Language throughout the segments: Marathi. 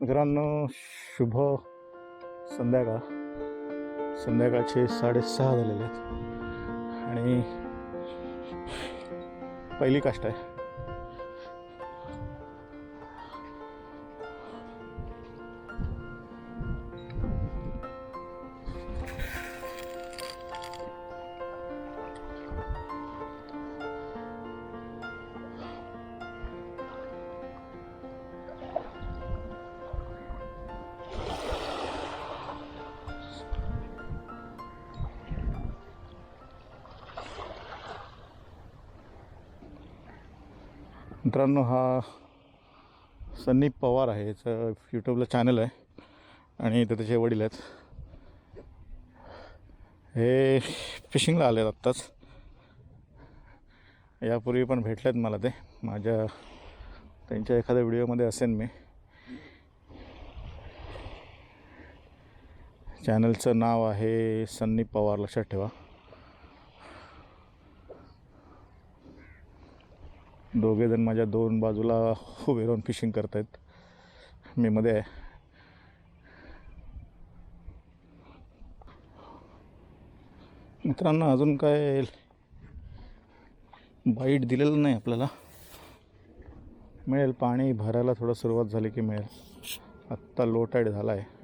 मित्रांनो शुभ संध्याकाळ. संध्याकाळचे साडेसहा झालेले आहेत. आणि पहिली काष्ट आहे. मित्रांनो हा संदीप पवार आहे याचं यूट्यूबला चॅनल आहे आणि इथं त्याचे वडील आहेत. हे फिशिंगला आले आहेत आत्ताच. यापूर्वी पण भेटलेत मला ते. माझ्या त्यांच्या एखाद्या व्हिडिओमध्ये असेन मी. चॅनलचं नाव आहे सन्नी पवार लक्षात ठेवा. दोघेजण माझ्या दोन बाजूला उभे राहून फिशिंग करतायत. मी मध्ये आहे. मित्रांनो अजून काय बाईट दिलेलं नाही आपल्याला. मिळेल पाणी भरायला थोडं सुरुवात झाली की मिळेल. आत्ता लो टाईड झाला आहे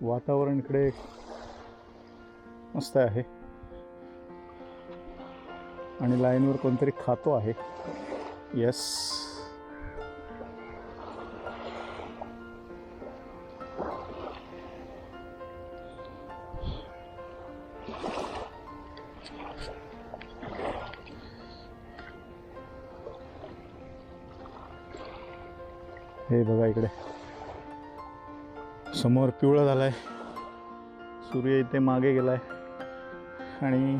वातावरण इकडे मस्त आहे. आणि लाईनवर कोणतरी खातो आहे. येस हे बघा इकडे. समोर पिवळा झाला आहे सूर्य इथे मागे गेला आहे आणि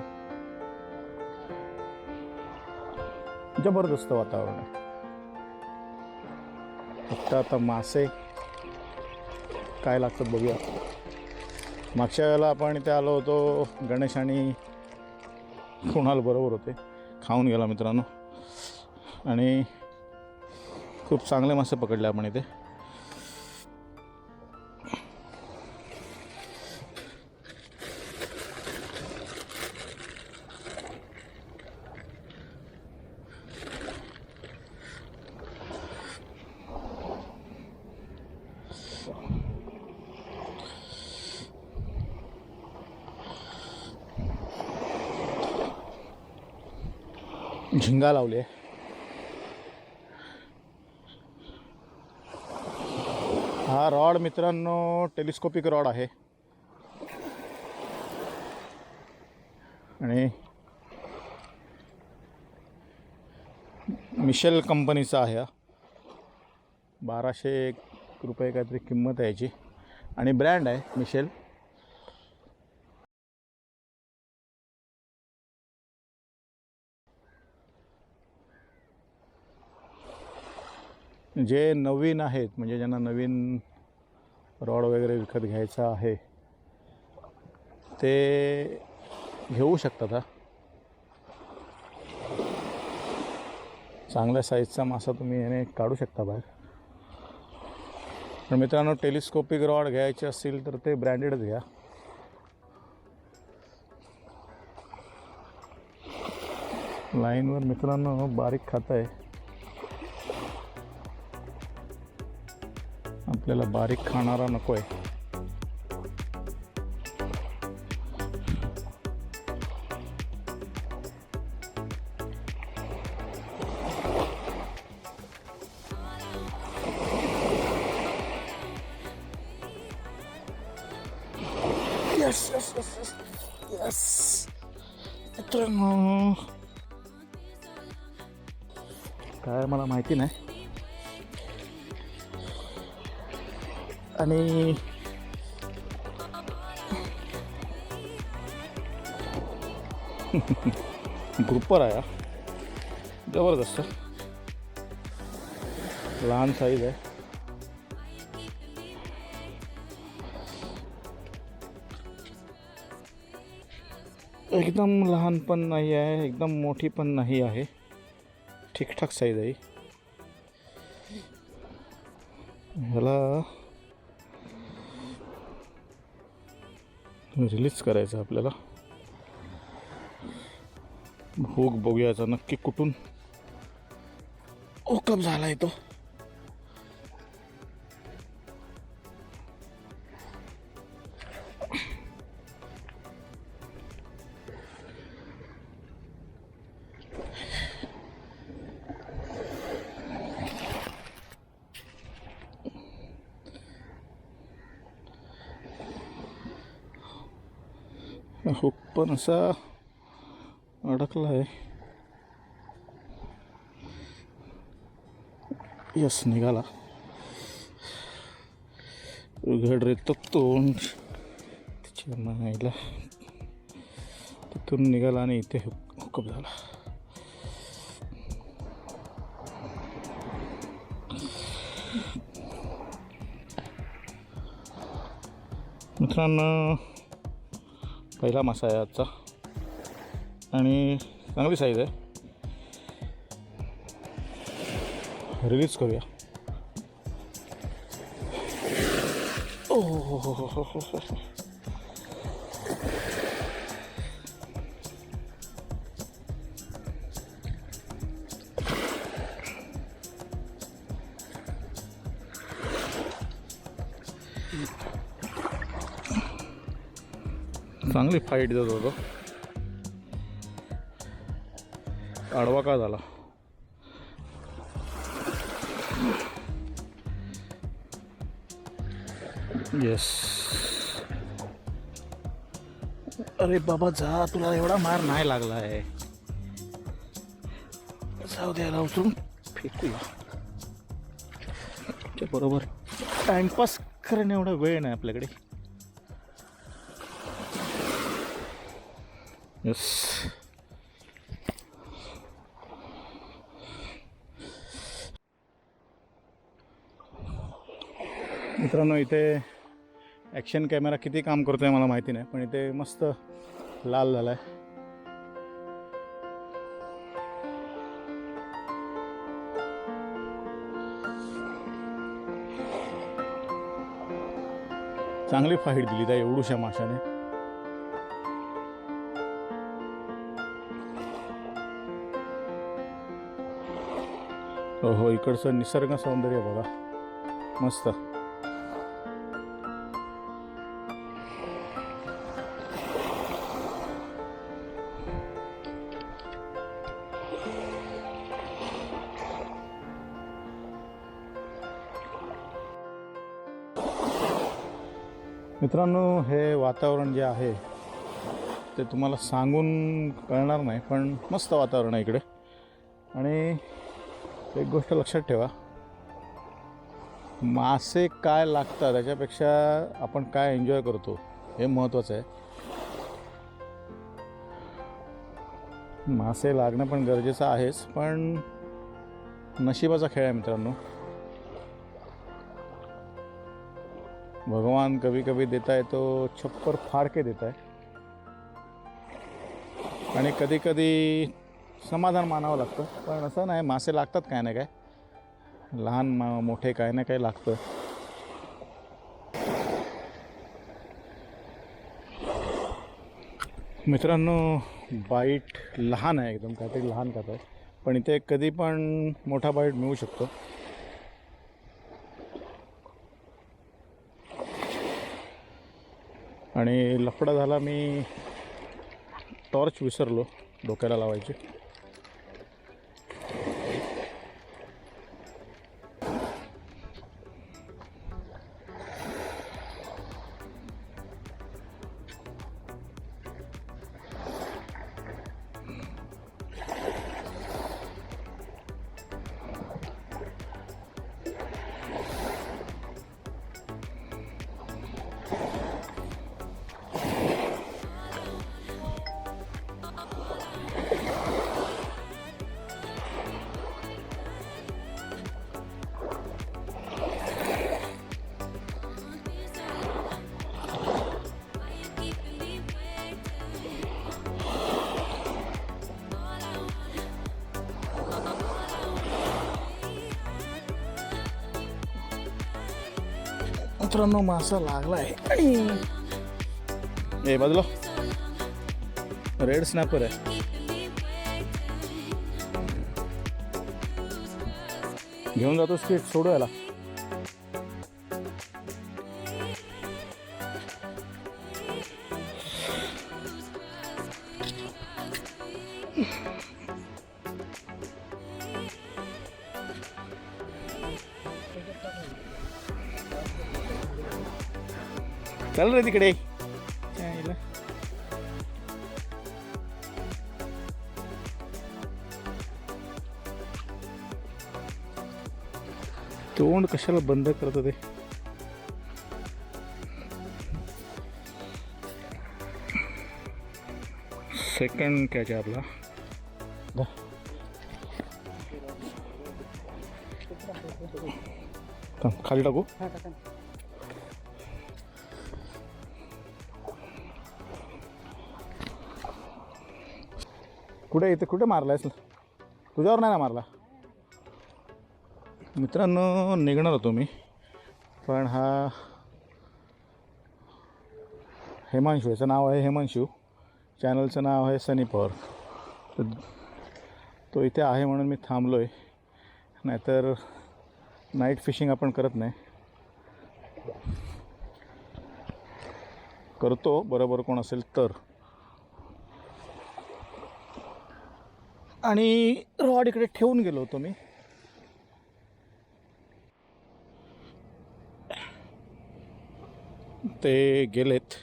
जबरदस्त वातावरण आहे. फक्त आता मासे. काय लागतात बघूया. मागच्या वेळेला आपण इथे आलो होतो गणेश आणि कुणाल बरोबर होते. खाऊन गेला मित्रांनो. आणि खूप चांगले मासे पकडले आपण इथे. झिंगा लावले हा रॉड मित्रांनो टेलिस्कोपिक रॉड आहे. आणि मिशेल कंपनीचा आहे बाराशे एक रुपये काहीतरी किंमत आहे याची. आणि ब्रँड आहे मिशेल. जे नवीन आहेत म्हणजे ज्यांना नवीन रॉड वगैरे विकत घ्यायचा आहे ते घेऊ शकतात हा. चांगल्या साईजचा मासा तुम्ही याने काढू शकता बाहेर. पण मित्रांनो टेलिस्कोपिक रॉड घ्यायचे असतील तर ते ब्रँडेडच घ्या. लाईनवर मित्रांनो बारीक खात आहे आपल्याला बारीक खाणारा नको आहे येस येस येस येस मित्रांनो. काय मला माहिती नाही. आणि ग्रुपर आहे जबरदस्त. लहान साईज आहे. एकदम लहान पण नाही आहे एकदम मोठी पण नाही आहे. ठीकठाक साईज आहे. ह्याला रिलीज करायचं आपल्याला. भूक बघूयाचा नक्की कुठून. ओकप झाला आहे तो हुक पण असा अडकला आहे यस निघाला. उघड रे तोंड तिच्या मायला तिथून निघाला आणि इथे हुक हुकअप झाला. मित्रांनो पहिला मासा आहे आजचा. आणि चांगली साईज आहे. रिलीज करूया. ओ हो हो हो हो हो चांगली फाईट देत होतो. आडवा का झाला? येस अरे बाबा जा तुला एवढा मार नाही लागला आहे. जाऊ द्यायला उतरून फेकूया. बरोबर टाइमपास करणे एवढा वेळ नाही आपल्याकडे. येस मित्रांनो इथे ॲक्शन कॅमेरा किती काम करतो आहे मला माहिती नाही पण इथे मस्त लाल झाला आहे चांगली फाईट दिली त्या एवढूशा माशाने. हो हो इकडचं निसर्ग सौंदर्य बघा. मस्त. मित्रांनो हे वातावरण जे आहे ते तुम्हाला सांगून कळणार नाही पण मस्त वातावरण आहे इकडे. आणि एक गोष्ट लक्षात ठेवा. मासे काय लागतात त्याच्यापेक्षा आपण काय एन्जॉय करतो हे महत्त्वाचं आहे. मासे लागणं पण गरजेचं आहेच पण नशिबाचा खेळ आहे मित्रांनो. भगवान कभी कभी देता है तो छप्पर फाड़ के देता है. आणि कधी कधी समाधान मानावं लागतं. पण असं नाही मासे लागतात काय ना काय. लहान मा मोठे काय ना काय लागतं. मित्रांनो बाईट लहान आहे एकदम काहीतरी लहान खात आहे. पण इथे कधी पण मोठा बाईट मिळू शकतो. आणि लफडा झाला मी टॉर्च विसरलो डोक्याला लावायची. मित्रांनो मासा लागला आहे ए बाजूला. रेड स्नॅपर आहे. घेऊन जातोस की सोडू याला. चल रे तिकडे. तोंड कशाला बंद करत ते? सेकंड कॅच आहे आपला. खाली टाकू. कुठे इथे कुठे मारलायस तुझ्यावर नाही ना मारला? मित्रांनो निघणार होतो मी. पण हा हेमांशू याचं नाव आहे हेमांशू. चॅनलचं नाव आहे सनी पवार. तर तो इथे आहे म्हणून मी थांबलो आहे नाहीतर नाईट फिशिंग आपण करत नाही. करतो बरोबर कोण असेल तर. आणि रॉड इकडे ठेवून गेलो होतो मी. ते गेलेत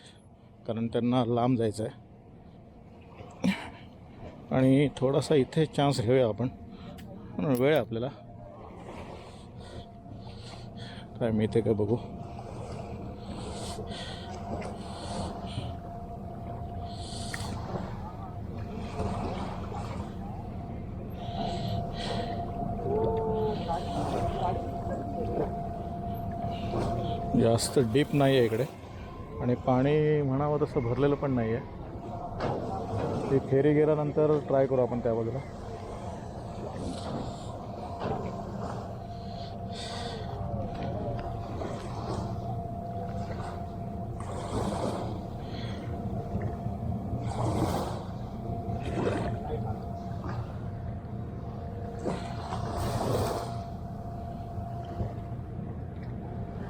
कारण त्यांना लांब जायचं आहे आणि थोडासा इथे चान्स घेऊया आपण. म्हणून वेळ आहे आपल्याला. काय मी इथे काय बघू? जास्त डीप नाही आहे इकडे. आणि पाणी म्हणावं तसं भरलेलं पण नाही आहे ती फेरी गेल्यानंतर ट्राय करू आपण त्या बाजूला.